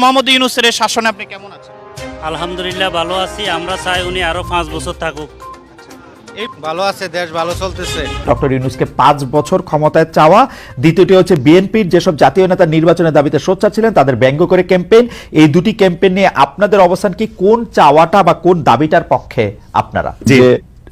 মোহাম্মদ ইউনুসের শাসনে আপনি কেমন আছেন? আলহামদুলিল্লাহ ভালো আছি আমরা চাই উনি আরও পাঁচ বছর থাকুক। এই ভালো আছে দেশ ভালো চলতেছে। ডক্টর ইউনুসকে পাঁচ বছর ক্ষমতায় চাওয়া। দ্বিতীয়টি হচ্ছে বিএনপির যেসব জাতীয় নেতা নির্বাচনের দাবিতে সোচ্চার ছিলেন তাদের ব্যঙ্গ করে ক্যাম্পেইন। এই দুটি ক্যাম্পেইন নিয়ে আপনাদের অবস্থান কি? কোন চাওয়াটা বা কোন দাবিটার পক্ষে আপনারা? যে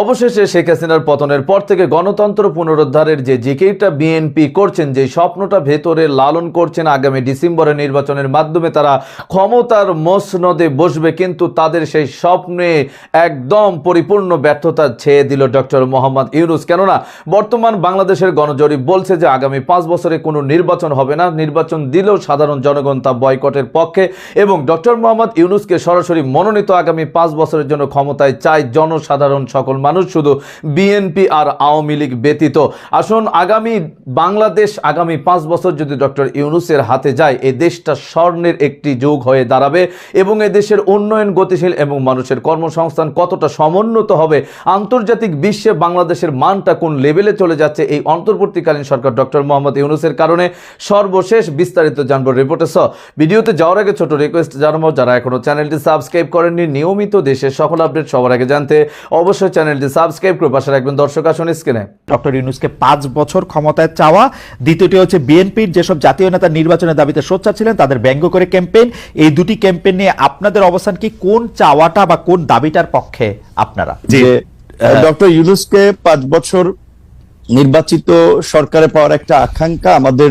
অবশেষে শেখ হাসিনার পতনের পর থেকে গণতন্ত্র পুনরুদ্ধারের যে জিকেটা বিএনপি করছেন, যে স্বপ্নটা ভেতরে লালন করছেন আগামী ডিসেম্বরে নির্বাচনের মাধ্যমে, তারা ক্ষমতার মসনদে বসবে, কিন্তু তাদের সেই স্বপ্নে একদম পরিপূর্ণ ব্যর্থতা ছেয়ে দিল ডক্টর মোহাম্মদ ইউনুস। কেননা, বর্তমান বাংলাদেশের গণজরিপ বলছে যে আগামী পাঁচ বছরে কোনো নির্বাচন হবে না। নির্বাচন দিলেও সাধারণ জনগণ তা বয়কটের পক্ষে এবং ডক্টর মোহাম্মদ ইউনুসকে সরাসরি মনোনীত আগামী পাঁচ বছরের জন্য ক্ষমতায় চায় জনসাধারণ সকল মানুষ শুধু বিএনপি আর আওয়ামী লীগ ব্যতীত। আসুন, আগামী বাংলাদেশ আগামী পাঁচ বছর যদি ডক্টর ইউনুসের হাতে যায় এই দেশটা স্বর্ণের একটি যুগ হয়ে দাঁড়াবে এবং এ দেশের উন্নয়ন গতিশীল এবং মানুষের কর্মসংস্থান কতটা সমুন্নত হবে, আন্তর্জাতিক বিশ্বে বাংলাদেশের মানটা কোন লেভেলে চলে যাচ্ছে, এই অন্তর্বর্তীকালীন সরকার ডক্টর মোহাম্মদ ইউনুসের কারণে সর্বশেষ বিস্তারিত জানব রিপোর্টে। সহ ভিডিওতে যাওয়ার আগে ছোট রিকোয়েস্ট জানাব, যারা এখনও চ্যানেলটি সাবস্ক্রাইব করেননি, নিয়মিত দেশের সকল আপডেট সবার আগে জানতে অবশ্যই চ্যানেলটি সাবস্ক্রাইব করে পাশে রাখবেন। দর্শক আসুন স্ক্রিনে। ডক্টর ইউনুসকে পাঁচ বছর ক্ষমতায় চাওয়া। দ্বিতীয়টি হচ্ছে বিএনপির যেসব জাতীয় নেতা নির্বাচনের দাবিতে সোচ্চার ছিলেন তাদের ব্যঙ্গ করে ক্যাম্পেইন। এই দুটি ক্যাম্পেইন নিয়ে আপনাদের অবস্থান কি? কোন চাওয়াটা বা কোন দাবিটার পক্ষে আপনারা? যে ডক্টর ইউনুসকে পাঁচ বছর নির্বাচিত সরকারে পাওয়ার একটা আকাঙ্ক্ষা আমাদের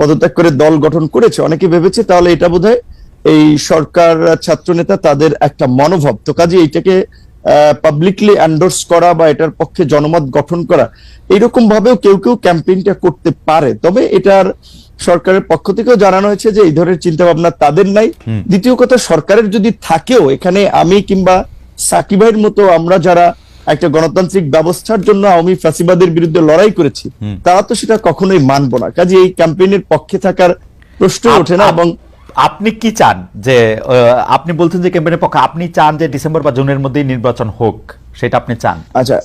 পদত্যাগ করে দল গঠন করেছে অনেকে ভেবেছে তাহলে এটা বোধহয় এই সরকার ছাত্র নেতা তাদের একটা মনোভাব। তো কাজে এইটাকে পাবলিকলি এন্ডোর্স করা বা এটার পক্ষে জনমত গঠন করা এইরকম ভাবেও কেউ কেউ ক্যাম্পেইনটা করতে পারে। তবে এটার সরকারের পক্ষ থেকেও জানানো হয়েছে যে এই ধরনের চিন্তা ভাবনা তাদের নাই। দ্বিতীয় কথা সরকারের যদি থাকেও এখানে আমি কিংবা সাকিবের মতো আমরা যারা একটা গণতান্ত্রিক ব্যবস্থার জন্য আওয়ামী ফ্যাসিবাদের বিরুদ্ধে লড়াই করেছি তারা তো সেটা কখনোই মানবো না। কাজে এই ক্যাম্পেইনের পক্ষে থাকার প্রশ্ন ওঠে না এবং আপনি কি চান যে আপনি বলছেন যে ক্যাম্পেইনের পক্ষে আপনি চান যে ডিসেম্বর বা জুনের মধ্যেই নির্বাচন হোক সেটা আপনি চান? আচ্ছা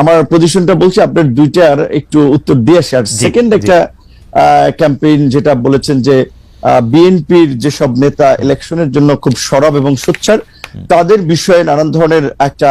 আমার পজিশনটা বলছি আপনার দুইটার একটু উত্তর দিয়ে আসি। আর সেকেন্ড। একটা ক্যাম্পেইন যেটা বলেছেন যে বিএনপির যেসব নেতা ইলেকশনের জন্য খুব সরব এবং সোচ্চার তাদের বিষয়ে নানান ধরনের একটা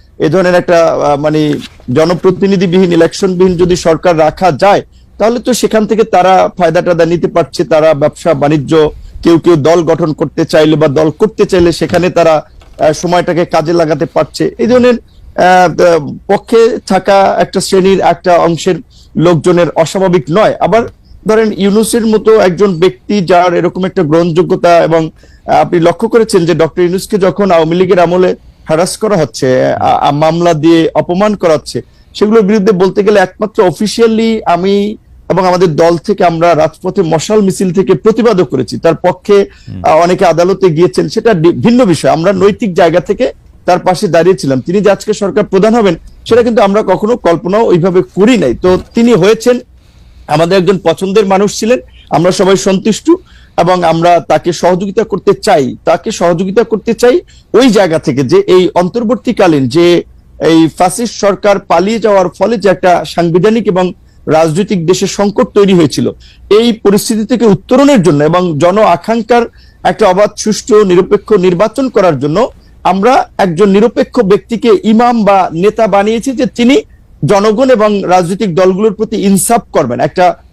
এ ধরনের একটা মানে জনপ্রতিনিধিবিহীন ইলেকশনবিহীন যদি সরকার রাখা যায়, তাহলে তো সেখান থেকে তারা ফায়দা টাদা নিতে পারছে। তারা ব্যবসা, বাণিজ্য, কেউ কেউ দল গঠন করতে চাইলে বা দল করতে চাইলে সেখানে তারা সময়টাকে কাজে লাগাতে পারছে। এই ধরনের পক্ষে থাকা একটা শ্রেণির একটা অংশের লোকজনের অস্বাভাবিক নয়। আবার ধরেন ইউনুসের মতো একজন ব্যক্তি যার এরকম একটা গ্রহণযোগ্যতা এবং আপনি লক্ষ্য করেছেন যে ডক্টর ইউনুসকে যখন আওয়ামী লীগের আমলে হ্যারাস করা হচ্ছে মামলা দিয়ে অপমান করা হচ্ছে সেগুলোর বিরুদ্ধে বলতে গেলে একমাত্র অফিসিয়ালি আমি এবং আমাদের দল থেকে আমরা রাজপথে মশাল মিছিল থেকে প্রতিবাদও করেছি। তার পক্ষে অনেকে আদালতে গিয়েছেন সেটা ভিন্ন বিষয়। আমরা নৈতিক জায়গা থেকে তার পাশে দাঁড়িয়েছিলাম। তিনি যে আজকে সরকার প্রধান হবেন সেটা কিন্তু আমরা কখনো কল্পনাও ওইভাবে করি নাই। তো তিনি হয়েছেন আমাদের একজন পছন্দের মানুষ ছিলেন আমরা সবাই সন্তুষ্ট এবং আমরা তাকে সহযোগিতা করতে চাই, তাকে সহযোগিতা করতে চাই ওই জায়গা থেকে যে এই অন্তর্বর্তীকালীন যে এই ফ্যাসিস্ট সরকার পালিয়ে যাওয়ার ফলে যে একটা সাংবিধানিক এবং রাজনৈতিক দেশে সংকট তৈরি হয়েছিল। এই পরিস্থিতি থেকে উত্তরণের জন্য এবং জন আকাঙ্ক্ষার একটা অবাধ, সুষ্ঠু, নিরপেক্ষ নির্বাচন করার জন্য আমরা একজন নিরপেক্ষ ব্যক্তিকে ইমাম বা নেতা বানিয়েছি যে তিনি জনগণ এবং রাজনৈতিক দলগুলোর প্রতি ইনসাফ করবেন। একটা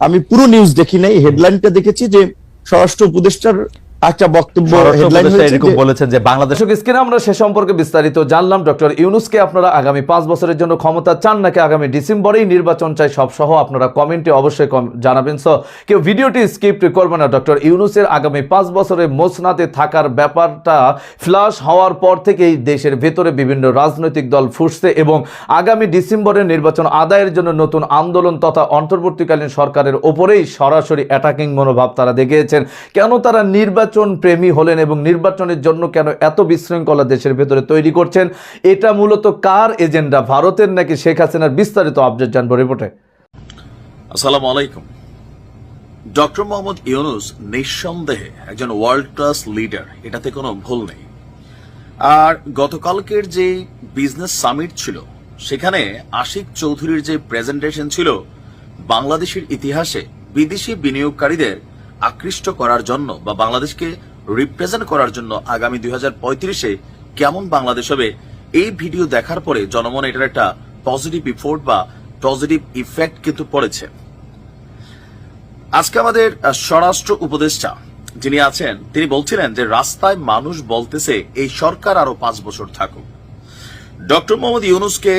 আমি পুরো নিউজ দেখি নাই হেডলাইনটা দেখেছি যে স্বরাষ্ট্র উপদেষ্টার একটা বক্তব্য হেডলাইন এরকম বলেছেন যে বাংলাদেশ স্ক্রিনে আমরা সে সম্পর্কে বিস্তারিত জানলাম। ডক্টর ইউনুসকে আপনারা আগামী পাঁচ বছরের জন্য ক্ষমতা চান নাকি আগামী ডিসেম্বরেই নির্বাচন চাই সব সহ আপনারা কমেন্টে অবশ্যই জানাবেন। সো কেউ ভিডিওটি স্কিপ করবে না। ডক্টর ইউনুসের আগামী পাঁচ বছরে মোসনাতে থাকার ব্যাপারটা ফ্লাশ হওয়ার পর থেকেই দেশের ভেতরে বিভিন্ন রাজনৈতিক দল ফুসছে এবং আগামী ডিসেম্বরের নির্বাচন আদায়ের জন্য নতুন আন্দোলন তথা অন্তর্বর্তীকালীন সরকারের ওপরেই সরাসরি অ্যাটাকিং মনোভাব তারা দেখিয়েছেন। কেন তারা নির্বাচন প্রেমী হলেন এবং নির্বাচনের জন্য কেন এত বিশৃঙ্খলা দেশের ভেতরে তৈরি করছেন? এটা মূলত কার এজেন্ডা? ভারতের নাকি শেখ হাসিনার বিস্তারিত আপডেট জানব রিপোর্টে। আসসালামু আলাইকুম। ডক্টর মোহাম্মদ ইউনুস নিঃসন্দেহে একজন ওয়ার্ল্ড ক্লাস লিডার এটাতে কোনো ভুল নেই। আর গতকালকের যে বিজনেস সামিট ছিল, সেখানে আশিক চৌধুরীর যে প্রেজেন্টেশন ছিল, বাংলাদেশের ইতিহাসে বিদেশি বিনিয়োগকারীদের আকৃষ্ট করার জন্য বা বাংলাদেশকে রিপ্রেজেন্ট করার জন্য আগামী দুই হাজার কেমন বাংলাদেশ হবে, এই ভিডিও দেখার পরে জনমনে এটার একটা পজিটিভ ইফোর্ট বা পজিটিভ ইফেক্ট কিন্তু পড়েছে। আজকে আমাদের স্বরাষ্ট্র উপদেষ্টা যিনি আছেন, তিনি বলছিলেন যে রাস্তায় মানুষ বলতেছে এই সরকার আরও পাঁচ বছর থাকুক। ডক্টর মোহাম্মদ ইউনুসকে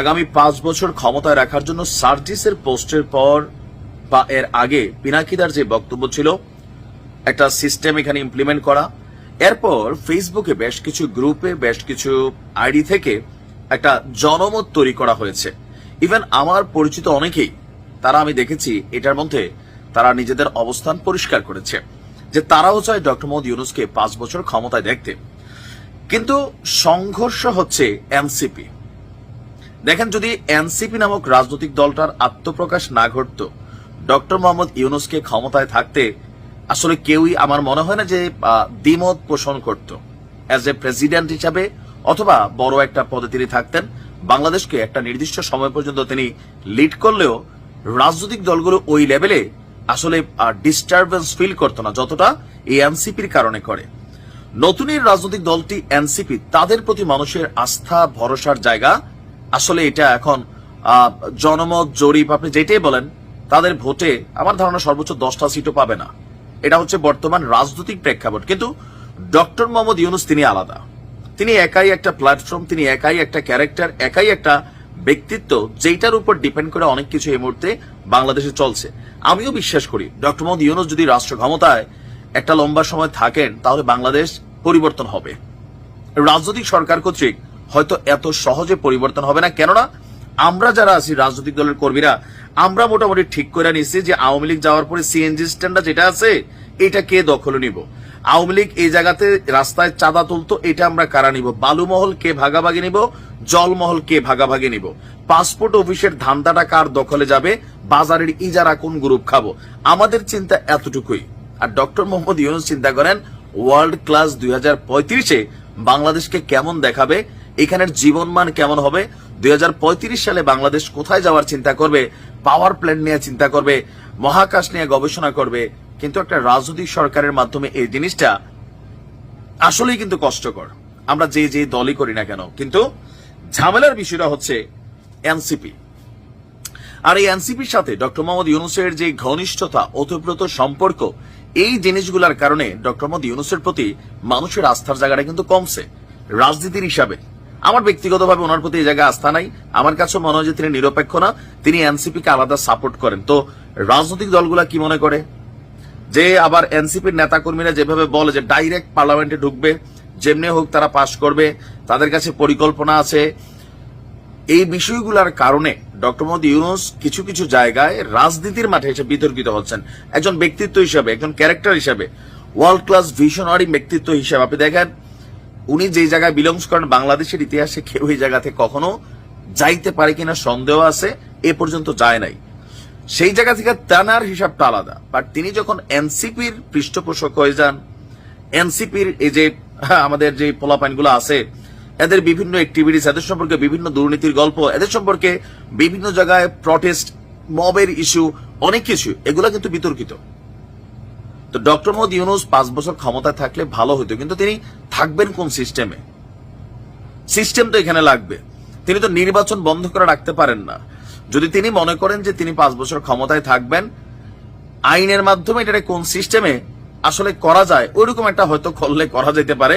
আগামী পাঁচ বছর ক্ষমতায় রাখার জন্য সার্জিসের পোস্টের পর বা এর আগে পিনাকিদার যে বক্তব্য ছিল, একটা সিস্টেম এখানে ইমপ্লিমেন্ট করা। এরপর ফেসবুকে বেশ কিছু গ্রুপে বেশ কিছু আইডি থেকে একটা জনমত তৈরি করা হয়েছে। ইভেন আমার পরিচিত অনেকেই, তারা আমি দেখেছি, এটার মধ্যে তারা নিজেদের অবস্থান পরিষ্কার করেছে, যে তারাও চায় ডক্টর মোহাম্মদ ইউনুসকে পাঁচ বছর ক্ষমতায় দেখতে। কিন্তু সংঘর্ষ হচ্ছে এনসিপি। দেখেন যদি এনসিপি নামক রাজনৈতিক দলটার আত্মপ্রকাশ না ঘটত ডক্টর মোহাম্মদ ইউনুসকে ক্ষমতায় থাকতে আসলে কেউই আমার মনে হয় না যে দ্বিমত পোষণ করত। অ্যাজ এ প্রেসিডেন্ট হিসাবে অথবা বড় একটা পদে তিনি থাকতেন, বাংলাদেশকে একটা নির্দিষ্ট সময় পর্যন্ত তিনি লিড করলেও রাজনৈতিক দলগুলো ওই লেভেলে আসলে ডিস্টারবেন্স ফিল করতো না, যতটা এই এনসিপির কারণে করে। নতুন এই রাজনৈতিক দলটি এনসিপি, তাদের প্রতি মানুষের আস্থা, ভরসার জায়গা, আসলে এটা এখন জনমত, জরিপ, আপনি যেটাই বলেন তাদের ভোটে আমার ধারণা সর্বোচ্চ দশটা সিটও পাবে না। এটা হচ্ছে বর্তমান রাজনৈতিক প্রেক্ষাপট। কিন্তু ডক্টর মোহাম্মদ ইউনুস তিনি আলাদা। তিনি একাই একটা প্ল্যাটফর্ম তিনি একাই একটা ক্যারেক্টার একাই একটা ব্যক্তিত্ব যেটার উপর ডিপেন্ড করে অনেক কিছু এই মুহূর্তে বাংলাদেশে চলছে। আমিও বিশ্বাস করি, ডক্টর মোহাম্মদ ইউনুস যদি রাষ্ট্র ক্ষমতায় একটা লম্বা সময় থাকেন, তাহলে বাংলাদেশ পরিবর্তন হবে। রাজনৈতিক সরকার কর্তৃক হয়তো এত সহজে পরিবর্তন হবে না। কেননা আমরা যারা আছি, রাজনৈতিক দলের কর্মীরা আমরা মোটামুটি ঠিক করে নিছি যে আওয়ামী লীগ যাওয়ার পরে সিএনজি স্ট্যান্ডটা যেটা আছে, এটা কে দখলে নিব? আওয়ামী লীগ এই জায়গাতে রাস্তায় চাঁদা তুলতো, এটা আমরা কারা নিব? বালুমহল কে ভাগাভাগি নিব? জলমহল কে ভাগাভাগি নিব? পাসপোর্ট অফিসের ধান্দাটা কার দখলে যাবে? বাজারের ইজারা কোন গ্রুপ খাব? আমাদের চিন্তা এতটুকুই। আর ডক্টর মোহাম্মদ ইউনুস চিন্তা করেন ওয়ার্ল্ড ক্লাস দুই হাজার পঁয়ত্রিশে বাংলাদেশকে কেমন দেখাবে? এখানের জীবনমান কেমন হবে? দুই হাজার পঁয়ত্রিশ সালে বাংলাদেশ কোথায় যাওয়ার চিন্তা করবে? পাওয়ার প্ল্যান্ট নিয়ে চিন্তা করবে, মহাকাশ নিয়ে গবেষণা করবে, কিন্তু একটা রাজনৈতিক সরকারের মাধ্যমে এই জিনিসটা আসলেই কিন্তু কষ্টকর। আমরা যে যে দলই করি না কেন, কিন্তু ঝামেলার বিষয়টা হচ্ছে এনসিপি। আর এই এনসিপির সাথে ডক্টর মোহাম্মদ ইউনুসের যে ঘনিষ্ঠতা, ওতপ্রোত সম্পর্ক, এই জিনিসগুলোর কারণে ডক্টর মোহাম্মদ ইউনুসের প্রতি মানুষের আস্থার জায়গাটা কিন্তু কমছে। রাজনীতির হিসাবে। আমার ব্যক্তিগতভাবে ওনার প্রতি এই জায়গায় আস্থা নাই। আমার কাছে মনে হয় যে তিনি নিরপেক্ষ না, তিনি এনসিপি কে আলাদা সাপোর্ট করেন। তো রাজনৈতিক দলগুলা কি মনে করে? যে আবার এনসিপির নেতাকর্মীরা যেভাবে বলে যে ডাইরেক্ট পার্লামেন্টে ঢুকবে, যেমনি হোক তারা পাশ করবে, তাদের কাছে পরিকল্পনা আছে। এই বিষয়গুলোর কারণে ডক্টর মোহাম্মদ ইউনুস কিছু কিছু জায়গায় রাজনীতির মাঠে এসে বিতর্কিত হচ্ছেন। একজন ব্যক্তিত্ব হিসাবে, একজন ক্যারেক্টার হিসাবে ওয়ার্ল্ড ক্লাস ভিশনারি ব্যক্তিত্ব হিসাবে। আপনি দেখেন উনি যে জায়গায় বিলংস করেন বাংলাদেশের ইতিহাসে কেউ এই জায়গাতে কখনো যাইতে পারে কিনা সন্দেহ আছে এ পর্যন্ত যায় নাই। সেই জায়গা থেকে তানার হিসাবটা আলাদা। বাট তিনি যখন এনসিপির পৃষ্ঠপোষক হয়ে যান এনসিপির এই যে হ্যাঁ, আমাদের যে পোলাপাইনগুলো আছে এদের বিভিন্ন অ্যাক্টিভিটিস এদের সম্পর্কে বিভিন্ন দুর্নীতির গল্প এদের সম্পর্কে বিভিন্ন জায়গায় প্রটেস্ট মবের ইস্যু অনেক কিছু এগুলো কিন্তু বিতর্কিত। তো ডক্টর মোহাম্মদ ইউনুস পাঁচ বছর ক্ষমতায় থাকলে ভালো হতো কিন্তু তিনি থাকবেন কোন সিস্টেমে? সিস্টেম তো এখানে লাগবে। তিনি তো নির্বাচন বন্ধ করে রাখতে পারেন না। যদি তিনি মনে করেন যে তিনি পাঁচ বছর ক্ষমতায় থাকবেন, আইনের মাধ্যমে এটা কোন সিস্টেমে আসলে করা যায়, ওইরকম একটা হয়তো করলে করা যেতে পারে।